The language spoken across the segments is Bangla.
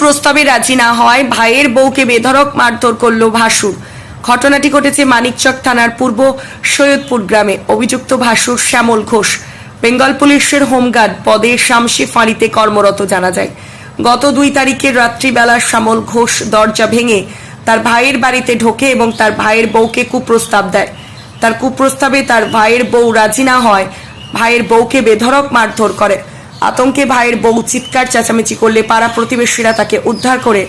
প্রস্তাবে রাজি না হয়, ভাইয়ের বউকে বেধড়ক মারধর করল ভাসুর। ঘটনাটি ঘটেছে মানিকচক থানার পূর্ব সৈয়দপুর গ্রামে। অভিযুক্ত ভাসুর শ্যামল ঘোষ। বেঙ্গল পুলিশের হোমগার্ড পদে শামসি ফাঁড়িতে কর্মরত জানা যায়। গত দুই তারিখের রাত্রিবেলা শ্যামল ঘোষ দরজা ভেঙে তার ভাইয়ের বাড়িতে ঢোকে এবং তার ভাইয়ের বউকে কুপ্রস্তাব দেয়। তার কুপ্রস্তাবে তার ভাইয়ের বউ রাজি না হয়, ভাইয়ের বউকে বেধড়ক মারধর করে। আতঙ্কে ভাইয়ের বউ চিৎকার, চেঁচামেচি করলে পাড়া প্রতিবেশীরা তাকে উদ্ধার করে।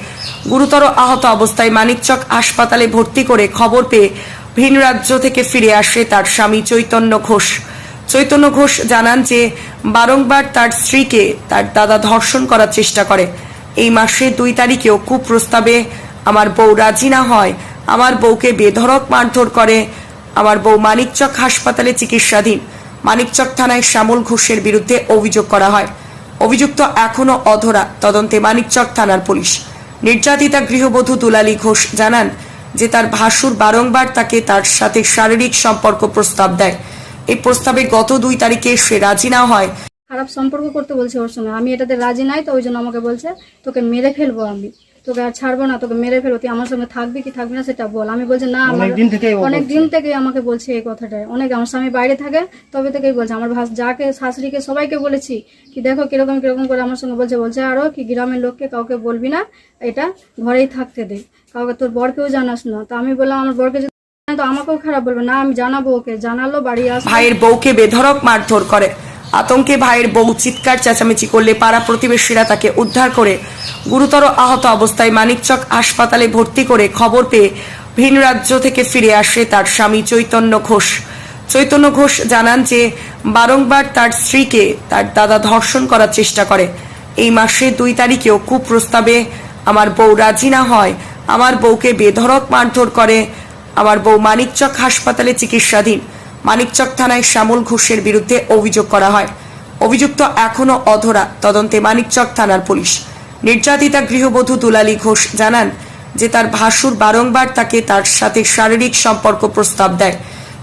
গুরুতর আহত অবস্থায় মানিকচক হাসপাতালে ভর্তি করে খবর পেয়ে ভিন রাজ্য থেকে ফিরে আসে তার স্বামী চৈতন্য ঘোষ। চৈতন্য ঘোষ জানান যে, বারংবার তার স্ত্রীকে তার দাদা ধর্ষণ করার চেষ্টা করে। এই মাসে দুই তারিখেও কুপ্রস্তাবে, আমার বউ রাজি না হয়, আমার বউকে বেধড়ক মারধর করে, আমার বউ মানিকচক হাসপাতালে চিকিৎসাধীন। মানিকচক থানায় শ্যামল ঘোষের বিরুদ্ধে অভিযোগ করা হয়। অভিযুক্ত এখনও অধরা তদন্তে মানিকচক থানার পুলিশ। নির্যাতিতা গৃহবধূ দুলালী ঘোষ জানান যে তার ভাসুর বারংবার তাকে তার সাথে শারীরিক সম্পর্ক প্রস্তাব দেয়। এই প্রস্তাবে গত দুই তারিখে সে রাজি না হয়। খারাপ সম্পর্ক করতে বলছে ওর সঙ্গে। আমি এটাতে রাজি নাই, তো ওই জন্য আমাকে বলছে, তোকে মেরে ফেলব আমি। তোকে আর ছাড়বো না তোকে মেরে ফেলব তুই আমার সঙ্গে থাকবি কি থাকবি না সেটা বল। আমি বলছি না আমার অনেকদিন থেকেই অনেক দিন থেকে আমাকে বলছে এই কথাটা। অনেক আমার স্বামী বাইরে থাকে তবে থেকেই বলছে। আমার ভাস যাকে শাশুড়িকে সবাইকে বলেছি কি দেখো কীরকম কীরকম করে আমার সঙ্গে বলছে। বলছে আরও কি গ্রামের লোককে কাউকে বলবি না এটা ঘরেই থাকতে দে। কাউকে তোর বরকেও জানাস না। তো আমি বললাম আমার বরকে যদি তো আমাকেও খারাপ বলবে। না আমি জানাব ওকে। জানালো বাড়ি আস ভাইয়ের বউকে বেধড়ক মারধর করে। আতঙ্কে ভাইয়ের বউ চিৎকার, চেঁচামেচি করলে পাড়া প্রতিবেশীরা তাকে উদ্ধার করে। গুরুতর আহত অবস্থায় মানিকচক হাসপাতালে ভর্তি করে খবর পেয়ে ভিন রাজ্য থেকে ফিরে আসে তার স্বামী চৈতন্য ঘোষ। চৈতন্য ঘোষ জানান যে, বারংবার তার স্ত্রীকে তার দাদা ধর্ষণ করার চেষ্টা করে। এই মাসে দুই তারিখেও কুপ্রস্তাবে, আমার বউ রাজি না হয়, আমার বউকে বেধড়ক মারধর করে, আমার বউ মানিকচক হাসপাতালে চিকিৎসাধীন। মানিকচক থানায় শ্যামল ঘোষের বিরুদ্ধে অভিযোগ করা হয়। অভিযুক্ত এখনও অধরা তদন্তে মানিকচক থানার পুলিশ। নির্যাতিতা গৃহবধূ দুলালী ঘোষ জানান যে তার ভাসুর বারংবার তাকে তার সাথে শারীরিক সম্পর্ক প্রস্তাব দেয়।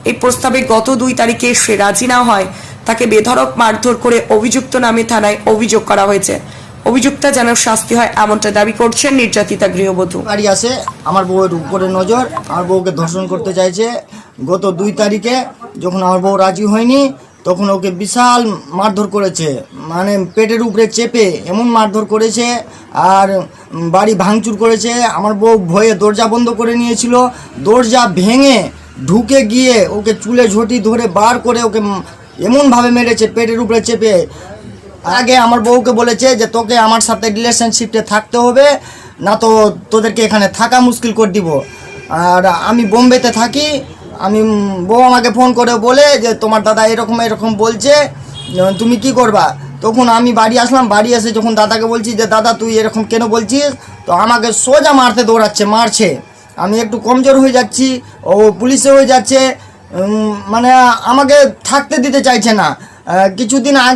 এই প্রস্তাবে গত দুই তারিখে সে রাজি না হয়, তাকে বেধড়ক মারধর করে অভিযুক্ত নামে থানায় অভিযোগ করা হয়েছে। অভিযুক্তা যেন শাস্তি হয় এমনটা দাবি করছেন নির্যাতিতা গৃহবধূ। বাড়ি আসে আমার বউয়ের উপরে নজর, আমার বউকে ধর্ষণ করতে চাইছে। গত দুই তারিখে যখন আমার বউ রাজি হয়নি, তখন ওকে বিশাল মারধর করেছে। মানে পেটের উপরে চেপে এমন মারধর করেছে আর বাড়ি ভাঙচুর করেছে। আমার বউ ভয়ে দরজা বন্ধ করে নিয়েছিল। দরজা ভেঙে ঢুকে গিয়ে ওকে চুলে ঝটি ধরে বার করে ওকে এমনভাবে মেরেছে, পেটের উপরে চেপে। আগে আমার বউকে বলেছে যে, তোকে আমার সাথে রিলেশনশিপে থাকতে হবে, না তো তোদেরকে এখানে থাকা মুশকিল করে দিব। আর আমি বোম্বেতে থাকি আমি, বউ আমাকে ফোন করে বলে যে, তোমার দাদা এরকম এরকম বলছে তুমি কি করবা? তখন আমি বাড়ি আসলাম, বাড়ি এসে যখন দাদাকে বলছি যে, দাদা, তুই এরকম কেন বলছিস? তো আমাকে সোজা মারতে দৌড়াচ্ছে, মারছে। আমি একটু কমজোর হয়ে যাচ্ছি, ও পুলিশে হয়ে যাচ্ছে মানে আমাকে থাকতে দিতে চাইছে না। কিছুদিন আগে